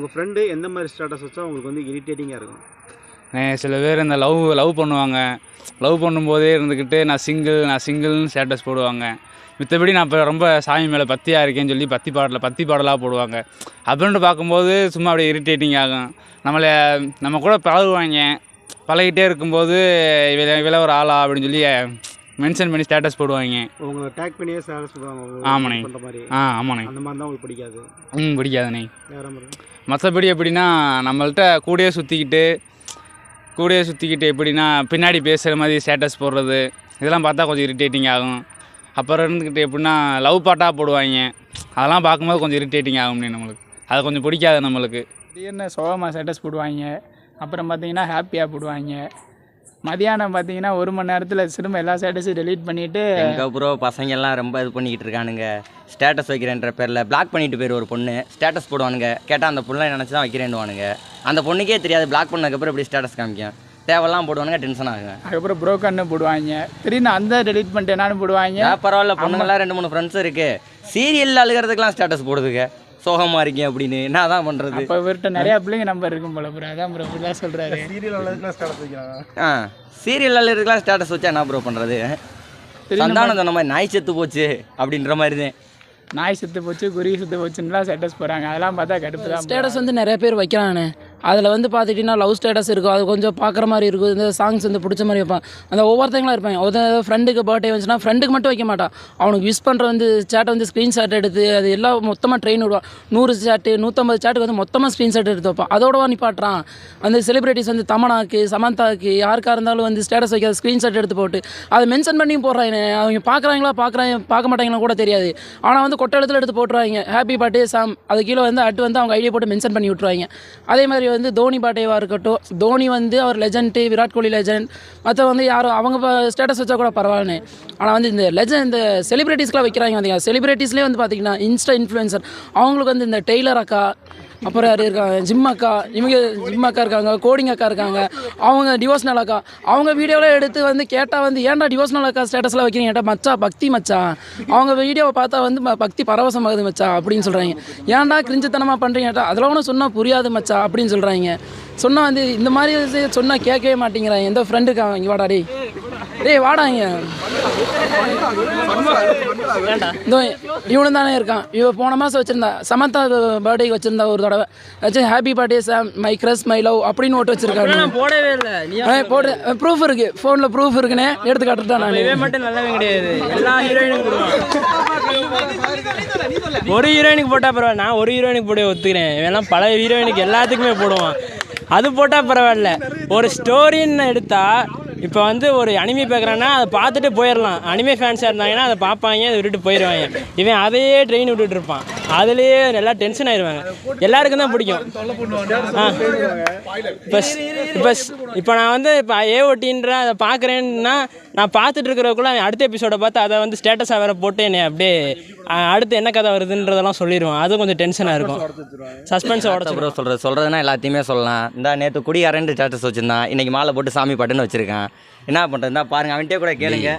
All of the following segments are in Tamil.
உங்கள் ஃப்ரெண்டு எந்த மாதிரி ஸ்டேட்டஸ் வச்சா உங்களுக்கு வந்து இரிட்டேட்டிங்காக இருக்கும்? சில பேர் இந்த லவ் லவ் பண்ணுவாங்க. லவ் பண்ணும்போதே இருந்துக்கிட்டு நான் சிங்கிள் நான் சிங்கிள்னு ஸ்டேட்டஸ் போடுவாங்க. மித்தபடி நான் இப்போ ரொம்ப சாமி மேலே பத்தியாக இருக்கேன்னு சொல்லி பத்தி பாடல பத்தி பாடலாக போடுவாங்க. அப்படின்ட்டு பார்க்கும்போது சும்மா அப்படியே இரிட்டேட்டிங் ஆகும். நம்மளை நம்ம கூட பழகுவாங்க. பழகிட்டே இருக்கும்போது இவ இவள ஒரு ஆளா அப்படின்னு சொல்லி மென்ஷன் பண்ணி ஸ்டேட்டஸ் போடுவாங்க. உங்களை டேக் பண்ணியே ஸ்டேட்டஸ் போடுவாங்க. ஆமாண்ணே. ஆ ஆமாண்ணே. அந்த மாதிரி தான் உங்களுக்கு பிடிக்காது. ம் பிடிக்காதுண்ணே. வேற மற்றபடி எப்படின்னா நம்மள்கிட்ட கூடயே சுற்றிக்கிட்டு கூடயே சுற்றிக்கிட்டு எப்படின்னா பின்னாடி பேசுகிற மாதிரி ஸ்டேட்டஸ் போடுறது இதெல்லாம் பார்த்தா கொஞ்சம் இரிட்டேட்டிங் ஆகும். அப்புறம் இருந்துக்கிட்டு எப்படின்னா லவ் பாட்டாக போடுவாங்க. அதெல்லாம் பார்க்கும்போது கொஞ்சம் இரிட்டேட்டிங் ஆகும்னே நம்மளுக்கு. அது கொஞ்சம் பிடிக்காது நம்மளுக்கு. திடீர்னு சோகமாக ஸ்டேட்டஸ் போடுவாங்க. அப்புறம் பார்த்தீங்கன்னா ஹாப்பியாக போடுவாங்க. மதியானம் பார்த்தீங்கன்னா ஒரு மணி நேரத்தில் திரும்ப எல்லா ஸ்டேட்டஸும் டெலீட் பண்ணிவிட்டு எங்க ப்ரோ பசங்க எல்லாம் ரொம்ப இது பண்ணிக்கிட்டு இருக்கானுங்க. ஸ்டேட்டஸ் வைக்கிறேன்ற பேரில் பிளாக் பண்ணிட்டு போயிரு ஒரு பொண்ணு. ஸ்டேட்டஸ் போடுவானுங்க. கேட்டால் அந்த பொண்ணை நினச்சி தான் வைக்கிறேன்னுவானுங்க. அந்த பொண்ணுக்கே தெரியாது. பிளாக் பண்ணதுக்கப்புறம் இப்படி ஸ்டேட்டஸ் காமிக்கும்? தேவையெல்லாம் போடுவானுங்க டென்ஷன் ஆகுங்க. அதுக்கப்புறம் ப்ரோக்கர்னு போடுவாங்க. திடீர்னு அந்த டெலீட் பண்ணிட்டு என்னன்னு போடுவாங்க. பரவாயில்ல பொண்ணுங்களாம் ரெண்டு மூணு ஃப்ரெண்ட்ஸ் இருக்கு. சீரியல் அழுகிறதுக்கெல்லாம் ஸ்டேட்டஸ் போடுதுங்க. சோகமாக இருக்கேன் அப்படின்னு என்ன தான் பண்ணுறது இப்போ இவர்கிட்ட நிறையா பிள்ளைங்க நம்பர் இருக்கும் போல ப்ரோ அதான் ப்ரோ இப்படிலாம் சொல்கிறாரு சீரியல் ஆ சீரியல் அழுகிறதுக்கெல்லாம் ஸ்டேட்டஸ் வச்சா என்ன ப்ரோ பண்ணுறது சந்தானம் சொன்ன மாதிரி நாய் செத்து போச்சு அப்படின்ற மாதிரி தான். நாய் செத்து போச்சு குருவி செத்து போச்சுன்னுலாம் ஸ்டேட்டஸ் போடுறாங்க அதெல்லாம் பார்த்தா கடுப்பு தான் ஸ்டேட்டஸ் வந்து நிறைய பேர் வைக்கிறானே. அதில் வந்து பார்த்துட்டிங்கன்னா லவ் ஸ்டேட்டஸ் இருக்கும். அது கொஞ்சம் பார்க்குற மாதிரி இருக்கும். இந்த சாங்ஸ் வந்து பிடிச்ச மாதிரி வைப்பான். அந்த ஒவ்வொருத்தங்களும் இருப்பாங்க. ஒரு ஃப்ரெண்டுக்கு பர்த்டே வந்துச்சுன்னா ஃப்ரெண்டுக்கு மட்டும் வைக்க மாட்டான். அவனுக்கு விஷ் பண்ணுற வந்து சேட்டை வந்து ஸ்க்ரீன்ஷாட் எடுத்து அது எல்லாம் மொத்தமாக ட்ரெயின் விடுவான். நூறு சேட்டு நூற்றம்பது சேட்டுக்கு வந்து மொத்தமாக ஸ்க்ரீன்ஷாட் எடுத்து வைப்பான். அதோடவா நிப்பாட்டுறான். அந்த செலிப்ரிட்டிஸ் வந்து தமனாக்கு சமந்தாக்கு யாருக்காக இருந்தாலும் வந்து ஸ்டேட்டஸ் வைக்காத ஸ்க்ரீன்ஷாட் எடுத்து போட்டு அதை மென்ஷன் பண்ணி போடுறாங்க அவங்க பார்க்குறாங்களா பார்க்குறாங்க பார்க்க மாட்டாங்களா கூட தெரியாது. ஆனால் வந்து கொட்டை எடுத்து போட்டுருவாங்க. ஹாப்பி பர்த்டே சாம் அது கீழே வந்து அட்டு வந்து அவங்க ஐடியா போட்டு மென்ஷன் பண்ணி விட்ருவாங்க அதே மாதிரி வந்து தோனி பாட்டேவாக இருக்கட்டும் தோனி வந்து அவர் லெஜண்ட்டு விராட் கோலி லெஜண்ட் மற்ற வந்து யாரும் அவங்க ஸ்டேட்டஸ் வச்சா கூட பரவாயில்லன்னு. ஆனால் வந்து இந்த லெஜண்ட் இந்த செலிப்ரிட்டிஸ்லாம் வைக்கிறாங்க பார்த்தீங்க செலிபிரிட்டிஸ்லேயே வந்து பார்த்தீங்கன்னா இன்ஸ்டா இன்ஃப்ளூயன்சர் அவங்களுக்கு வந்து இந்த டெய்லர் அக்கா அப்புறம் யார் இருக்காங்க? ஜிம் அக்கா இவங்க ஜிம் அக்கா இருக்காங்க கோடிங் அக்கா இருக்காங்க. அவங்க டிவோஷனல் அக்கா. அவங்க வீடியோலாம் எடுத்து வந்து கேட்டால் வந்து ஏன்டா டிவோஷனல் அக்கா ஸ்டேட்டஸில் வைக்கிறீங்க? மச்சா பக்தி மச்சா? அவங்க வீடியோவை பார்த்தா வந்து பக்தி பரவசமாகுது மச்சா அப்படின்னு சொல்கிறாங்க ஏன்டா கிரிஞ்சுத்தனமாக பண்ணுறீங்க கேட்டால் அதெல்லாம் ஒன்றும் சொன்னால் புரியாது மச்சா அப்படின்னு சொல்கிறாங்க சொன்னால் வந்து இந்த மாதிரி சொன்னால் கேட்கவே மாட்டேங்கிறாங்க எந்த ஃப்ரெண்டு இருக்காங்க இங்கே வாடா டேய். டேய் வாடா இங்க. இதோ இவனும் தானே இருக்கான். இவ போன மாதம் வச்சிருந்தா சமந்தா பர்த்டேக்கு வச்சிருந்தா ஒரு தடவை. வச்சு happy birthday Sam my crush my love அப்படின்னு ஓட்டு வச்சிருக்காங்க போடவே இல்லை. நீ போட்டு ப்ரூஃப் இருக்கு. ஃபோனில் ப்ரூஃப் இருக்குன்னு எடுத்து காட்டுட்டேன் நான். இவன் மட்டும் நல்லவன் கிடையாது. எல்லா ஹீரோயினுக்கும் ஒரு ஹீரோயினுக்கு போட்டா பரவாயில்ல. நான் ஒரு ஹீரோயினுக்கு போட ஒத்துக்கிறேன். இவெல்லாம் பல ஹீரோயினுக்கு எல்லாத்துக்குமே போடுவான். அது போட்டால் பரவாயில்ல. ஒரு ஸ்டோரின்னு எடுத்தால் இப்போ வந்து ஒரு அனிமி பார்க்குறான்னா அதை பார்த்துட்டு போயிடலாம் அனிமே ஃபேன்ஸாக இருந்தாங்கன்னா அதை பார்ப்பாங்க அதை விட்டுட்டு போயிடுவாங்க இவன் அதையே ட்ரெயின் விட்டுட்டு இருப்பான். அதுலேயே நல்லா டென்ஷன் ஆயிடுவாங்க எல்லாருக்கும் தான் பிடிக்கும். ஆ. இப்போ இப்போ இப்போ நான் வந்து இப்போ ஓட்டின்ற அதை பார்க்குறேன்னா நான் பார்த்துட்டு இருக்கிறதுக்குள்ள அடுத்த எபிசோடை பார்த்து அதை வந்து ஸ்டேட்டஸாக வேற போட்டு என்னை அப்படியே அடுத்து என்ன கதை வருதுன்றதெல்லாம் சொல்லிடுவான். அது கொஞ்சம் டென்ஷனாக இருக்கும். சஸ்பென்ஸ் உடச்சு ப்ரோ சொல்கிறது சொல்கிறதுனா எல்லாத்தையுமே சொல்லலாம். இந்த நேற்று குடியாரன் ஸ்டேட்டஸ் வச்சுருந்தான். இன்னைக்கு மாலை போட்டு சாமி பாட்டுன்னு வச்சுருக்கான். என்ன பண்ணுறதுனா பாருங்கள் பாருங்க. அவன்கிட்டே கூட கேளுங்க.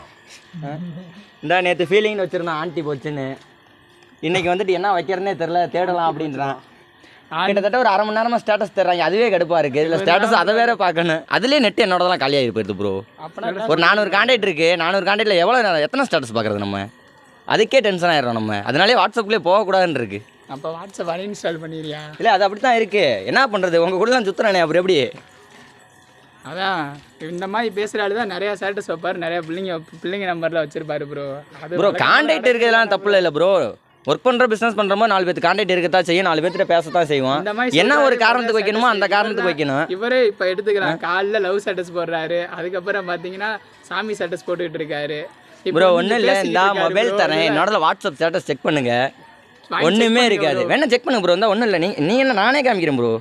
இந்த நேற்று ஃபீலிங்னு வச்சுருந்தான். ஆண்டி போச்சுன்னு. இன்னைக்கு வந்துட்டு என்ன வைக்கிறேனே தெரில தேடலாம் அப்படின்றான். கிட்டத்தட்ட ஒரு அரை மணி நேரமாக ஸ்டேட்டஸ் தர்றாங்க அதுவே கடுப்பாக இருக்குது இதில் ஸ்டேட்டஸ் அதை வேற பார்க்கணும். அதுலேயே நெட் என்னோடலாம் காலியாகி போயிடுது ப்ரோ ஒரு நானூறு காண்டாக்ட் இருக்குது நானூறு காண்டாக்டில் எவ்வளோ நேரம் எத்தனை ஸ்டேட்டஸ் பார்க்குறது நம்ம? அதுக்கே டென்ஷன் ஆயிடுறோம் நம்ம. அதனாலே வாட்ஸ்அப்லேயே போகக்கூடாதுன்னு இருக்குது அப்போ வாட்ஸ்அப் அன்இன்ஸ்டால் பண்ணிடுறியா? இல்லை அது அப்படி தான் இருக்குது என்ன பண்ணுறது உங்கள் கூட தான் சுற்றுறானே அப்புறம் எப்படி? அதான் இந்த மாதிரி பேசுகிற ஆளு தான் நிறையா ஸ்டேட்டஸ் வைப்பார். நிறையா பிள்ளைங்க பிள்ளைங்க நம்பரில் வச்சிருப்பாரு ப்ரோ அது ப்ரோ காண்டாக்ட் இருக்கிறதுலாம் தப்பு இல்லை ப்ரோ ஒர்க் பண்ணுற பிஸ்னஸ் பண்ணுறமோ நாலு பேருக்கு காண்டாக்ட் இருக்கத்தான் செய்யும். நாலு பேர்கிட்ட பேசத்தான் செய்வோம். என்ன ஒரு காரணத்துக்கு வைக்கணுமோ அந்த காரணத்துக்கு வைக்கணும். இவரே இப்போ எடுத்துக்கலாம் காலைல லவ் ஸ்டேட்டஸ் போடுறாரு. அதுக்கப்புறம் பார்த்தீங்கன்னா சாமி ஸ்டேட்டஸ் போட்டுக்கிட்டு இருக்காரு. ப்ரோ ஒன்றும் இல்லை. இந்த மொபைல். தரேன். என்னோட வாட்ஸ்அப் ஸ்டேட்டஸ் செக் பண்ணுங்க. ஒன்றுமே இருக்காது. வேணா செக் பண்ணுங்க ப்ரோ இருந்தால் ஒன்றும் இல்லை. நீ நீ என்ன நானே காமிக்கிறேன் ப்ரோ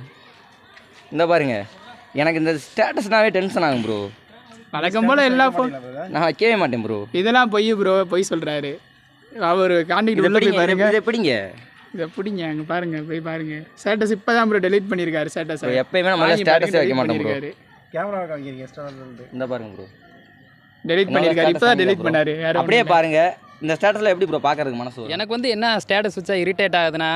இந்த பாருங்க. எனக்கு இந்த ஸ்டேட்டஸ்னாவே டென்ஷன் ஆகும் ப்ரோ வழக்கம் போல எல்லா ஃபோன் நான் வைக்கவே மாட்டேன் ப்ரோ இதெல்லாம் பொய் ப்ரோ பொய் சொல்றாரு. அவர் காண்டிக்ட் உள்ள போய் பாருங்க. இதை பிடிங்க. இதை பிடிங்க அங்க பாருங்க போய் பாருங்க. ஸ்டேட்டஸ் இப்பதான் ப்ரோ டெலீட் பண்ணியிருக்காரு ஸ்டேட்டஸ் எப்பயுமே நம்ம ஸ்டேட்டஸே வைக்க மாட்டோம் ப்ரோ கேமரா காமிக்கிறீங்க இந்த பாருங்க ப்ரோ டெலீட் பண்ணியிருக்காரு இப்பதான் டெலீட் பண்ணாரு யாரும் அப்படியே பாருங்க. இந்த ஸ்டேட்டஸில் எப்படி ப்ரோ பார்க்கறதுக்கு மனசு எனக்கு வந்து என்ன ஸ்டேட்டஸ் வச்சா இரிட்டேட் ஆகுதுன்னா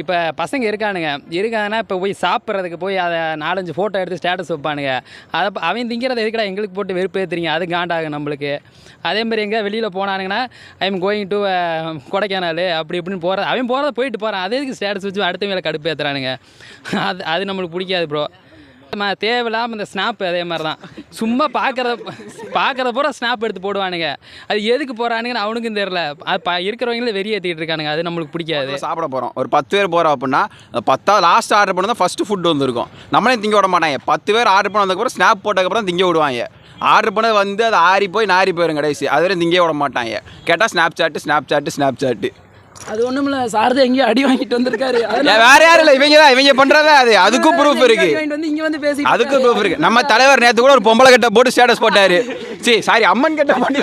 இப்போ பசங்க இருக்கானுங்க. இருக்காங்கன்னா இப்போ போய் சாப்பிட்றதுக்கு போய் அதை நாலஞ்சு ஃபோட்டோ எடுத்து ஸ்டேட்டஸ் வைப்பானுங்க. அதை அவன் திங்கிறத எதுக்குடா எங்களுக்கு போட்டு வெறுப்பு ஏற்றுறீங்க அது காண்டாகும் நம்மளுக்கு. அதே மாதிரி எங்கே வெளியில் போனானுங்கன்னா I am going to Kodaikanal அப்படி இப்படின்னு போகிற அவன் போகிறத போயிட்டு போகிறான் அதே எதுக்கு ஸ்டேட்டஸ் வச்சு அடுத்த வேலை கடுப்பு ஏற்றுறானுங்க அது அது நம்மளுக்கு பிடிக்காது ப்ரோ நம்ம தேவையில்லாமல் இந்த ஸ்னாப் அதே மாதிரி தான் சும்மா பார்க்குறத பார்க்குறத பூரா ஸ்னாப் எடுத்து போடுவானுங்க. அது எதுக்கு போகிறானுங்கன்னு அவனுக்கும் தெரில அது இருக்கிறவங்களே வெறி ஏற்றிட்டு இருக்கானுங்க. அது நம்மளுக்கு பிடிக்காது. சாப்பிட போகிறோம் ஒரு பத்து பேர் போகிறோம் அப்படின்னா பத்தாவது லாஸ்ட் ஆர்டர் பண்ணால் ஃபஸ்ட்டு ஃபுட் வந்துருக்கும். நம்மளே திங்க விட மாட்டாங்க. பத்து பேர் ஆர்டர் பண்ணதுக்கப்புறம் ஸ்னாப் போட்டதுக்கப்புறம் திங்க விடுவாங்க. ஆர்டர் பண்ணது வந்து அது ஆறி போய் நாரி போயிடும் கடைசி. அது வரை திங்க விட மாட்டாங்க. கேட்டால் Snapchat Snapchat Snapchat அது ஒன்றும் இல்லை சாரதா எங்கேயோ அடி வாங்கிட்டு வந்திருக்காரு. வேற யாரும் இல்லை இவங்க தான் இவங்க பண்ணுறதா அது? அதுக்கும் ப்ரூஃப் இருக்கு. வந்து இங்கே வந்து பேசி அதுக்கும் ப்ரூஃப் இருக்கு. நம்ம தலைவர் நேற்று கூட ஒரு பொம்பளை கட்ட போட்டு ஸ்டேட்டஸ் போட்டாரு. சரி சாரி அம்மன் கட்ட போட்டு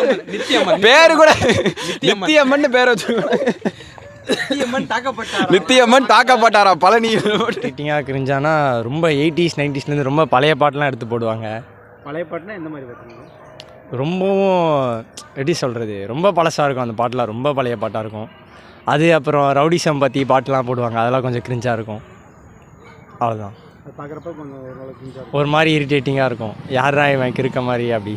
பேரு கூட நித்தியம்மன். பேர் வச்சுருக்கோம். நித்தியம்மன் தாக்கப்பட்டாரா? பழனி. ரேட்டிங்காக கிரிஞ்சானா ரொம்ப எயிட்டிஸ் நைன்டிஸ்லேருந்து ரொம்ப பழைய பாட்டெலாம் எடுத்து போடுவாங்க. பழைய பாட்டுனா எந்த மாதிரி ரொம்பவும் எப்படி சொல்கிறது ரொம்ப பழசாக இருக்கும் அந்த பாட்டெலாம். ரொம்ப பழைய பாட்டாக இருக்கும். அது அப்புறம் ரவுடிசம் பற்றி பாட்டெலாம் போடுவாங்க. அதெல்லாம் கொஞ்சம் கிரிஞ்சாக இருக்கும். அவ்வளோதான் ஒரு மாதிரி இரிட்டேட்டிங்காக இருக்கும். யாரா இவன் இருக்க மாதிரி அப்படி.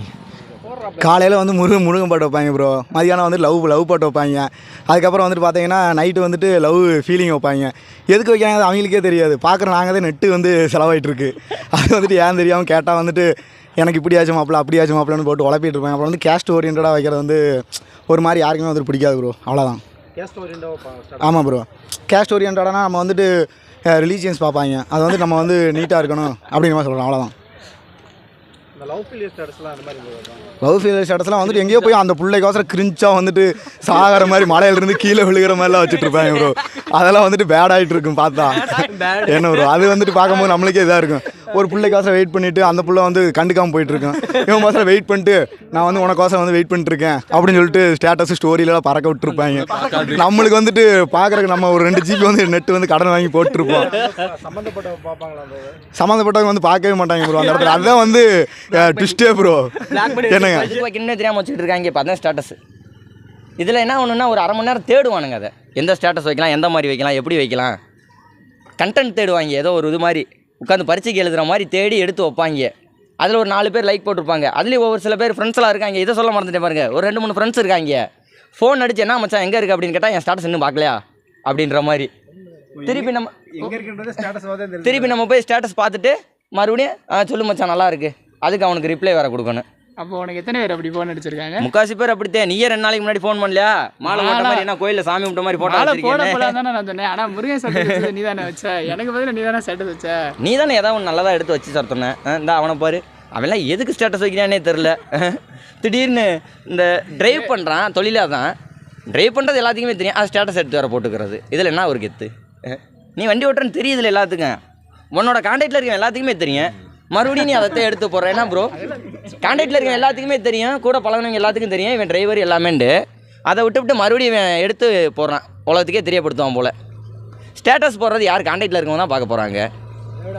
காலையில் வந்து முருகன் முருகன் பாட்டு வைப்பாங்க ப்ரோ மதியானம் வந்து லவ் லவ் பாட்டு வைப்பாங்க. அதுக்கப்புறம் வந்துட்டு பார்த்தீங்கன்னா நைட்டு வந்துட்டு லவ் ஃபீலிங் வைப்பாங்க. எதுக்கு வைக்கிறாங்க அது அவங்களுக்கே தெரியாது. பார்க்குற நாங்கள் தான் நெட்டு வந்து செலவாயிட்டு இருக்கு அது வந்துட்டு ஏன் தெரியாமல் கேட்டால் வந்துட்டு எனக்கு இப்படி ஆச்சு மாப்பிள்ள அப்படி ஆச்சு மாப்பிள்ளன்னு போட்டு உழப்பிட்டு இருப்பாங்க அப்புறம் வந்து கேஸ்ட் ஓரியன்டாக வைக்கிறது வந்து ஒரு மாதிரி யாருக்குமே வந்துட்டு பிடிக்காது ப்ரோ அவ்வளோதான் ஆமாம் ப்ரோ கேஸ்ட் ஓரியன்டானா நம்ம வந்துட்டு ரிலீஜியன்ஸ் பார்ப்பாங்க. அது வந்து நம்ம வந்து நீட்டாக இருக்கணும் அப்படிங்கிற மாதிரி சொல்கிறோம் அவ்வளோதான் லவ் ஃபீலியர் ஸ்டேட்டஸ்லாம் வந்துட்டு எங்கேயோ போய் அந்த பிள்ளைக்கோசரம் கிரிஞ்சா வந்துட்டு சாகிற மாதிரி மலையிலேருந்து கீழே விழுகிற மாதிரிலாம் வச்சுட்டு இருப்பாங்க ப்ரோ அதெல்லாம் வந்துட்டு பேட் ஆகிட்டு இருக்கும் பார்த்தா. என்ன ப்ரோ அது வந்துட்டு பார்க்கும்போது நம்மளுக்கே இதாக இருக்கும். ஒரு பிள்ளைக்கோசரம் வெயிட் பண்ணிட்டு அந்த புள்ள வந்து கண்டுக்காம போயிட்டு இருக்கும் இவன் கோசரம் வெயிட் பண்ணிட்டு நான் வந்து உனக்கோசரம் வந்து வெயிட் பண்ணிட்டு இருக்கேன் அப்படின்னு சொல்லிட்டு ஸ்டேட்டஸ் ஸ்டோரியிலாம் பறக்க விட்டுருப்பாங்க. நம்மளுக்கு வந்துட்டு பார்க்குறக்கு நம்ம ஒரு ரெண்டு ஜிபி வந்து நெட் வந்து கடன் வாங்கி போட்டுருப்போம். சம்மந்தப்பட்டவங்க வந்து பார்க்கவே மாட்டாங்க ப்ரோ அந்த இடத்துல. அதுதான் வந்து ட்விஸ்டே ப்ரோ என்னங்க? தெரியாமல் வச்சுட்டு இருக்காங்க. இப்போ அதான் ஸ்டேட்டஸ் இதில் என்ன ஒன்றுனா ஒரு அரை மணி நேரம் தேடுவானுங்க அதை. எந்த ஸ்டேட்டஸ் வைக்கலாம் எந்த மாதிரி வைக்கலாம் எப்படி வைக்கலாம்? கண்டென்ட் தேடுவாங்க. ஏதோ ஒரு இது மாதிரி. உட்காந்து பரீட்சைக்கு எழுதுகிற மாதிரி தேடி எடுத்து வைப்பாங்க. அதில் ஒரு நாலு பேர் லைக் போட்டிருப்பாங்க. அதுலேயும் ஒவ்வொரு சில பேர் ஃப்ரெண்ட்ஸ்லாம் இருக்காங்க. இதை சொல்ல மறந்துட்டேன் பாருங்க. ஒரு ரெண்டு மூணு ஃப்ரெண்ட்ஸ் இருக்காங்க. ஃபோன் அடிச்சு என்ன மச்சான் எங்கே இருக்குது அப்படின்னு கேட்டால் என் ஸ்டேட்டஸ் இன்னும் பார்க்கலையா? அப்படின்ற மாதிரி. திருப்பி நம்ம திருப்பி நம்ம போய் ஸ்டேட்டஸ் பார்த்துட்டு மறுபடியும் ஆ சொல்லு மச்சான் நல்லா இருக்கு. அதுக்கு அவனுக்கு ரிப்ளை வேறு கொடுக்கணும். அப்போ உனக்கு எத்தனை பேர் அப்படி ஃபோன் அடிச்சிருக்காங்க? முக்காசி பேர் அப்படித்தான் நீயே ரெண்டு நாளைக்கு முன்னாடி ஃபோன் பண்ணலையா? மாலை போட்ட மாதிரி என்ன கோயில்ல சாமி கும்பிட்ட மாதிரி போட்டோ போட போலாம் தானே நான் சொன்னேன். ஆனால் முருகன் சட்டை நீ தானே வச்ச. எனக்கு பதில் நீ தானே ஸ்டேட்டஸ் வச்ச. நீ தானே ஏதாவது ஒன்று நல்லதாக எடுத்து வச்சு சார் சொன்னேன் இந்த அவனை பாரு. அவன்லாம் எதுக்கு ஸ்டேட்டஸ் வைக்கிறானே தெரில திடீர்னு இந்த டிரைவ் பண்ணுறான் தொழிலாக தான் டிரைவ் பண்ணுறது எல்லாத்துக்குமே தெரியும். அது ஸ்டேட்டஸ் எடுத்து வேறு போட்டுக்கிறது. இதில் என்ன ஒரு கெத்து. நீ வண்டி ஓட்டுறன்னு தெரியுதுல எல்லாத்துக்கும். உன்னோட கான்டாக்டில் இருக்க எல்லாத்துக்குமே தெரியும். மறுபடியும் நீ அதை எடுத்து போடுற. என்ன ப்ரோ கான்டாக்டில் இருக்க எல்லாத்துக்குமே தெரியும். கூட பழகினவங்க எல்லாத்துக்கும் தெரியும். இவன் டிரைவர் எல்லாமேண்டு. அதை விட்டுவிட்டு மறுபடியும் இவன் எடுத்து போடுறான். உலகத்துக்கே தெரியப்படுத்துவான் போல். ஸ்டேட்டஸ் போடுறது யார்? கான்டாக்டில் இருக்கவங்க தான் பார்க்க போகிறாங்க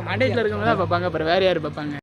கான்டாக்டில் இருக்கவங்க தான் பார்ப்பாங்க. அப்புறம் வேறு யார் பார்ப்பாங்க?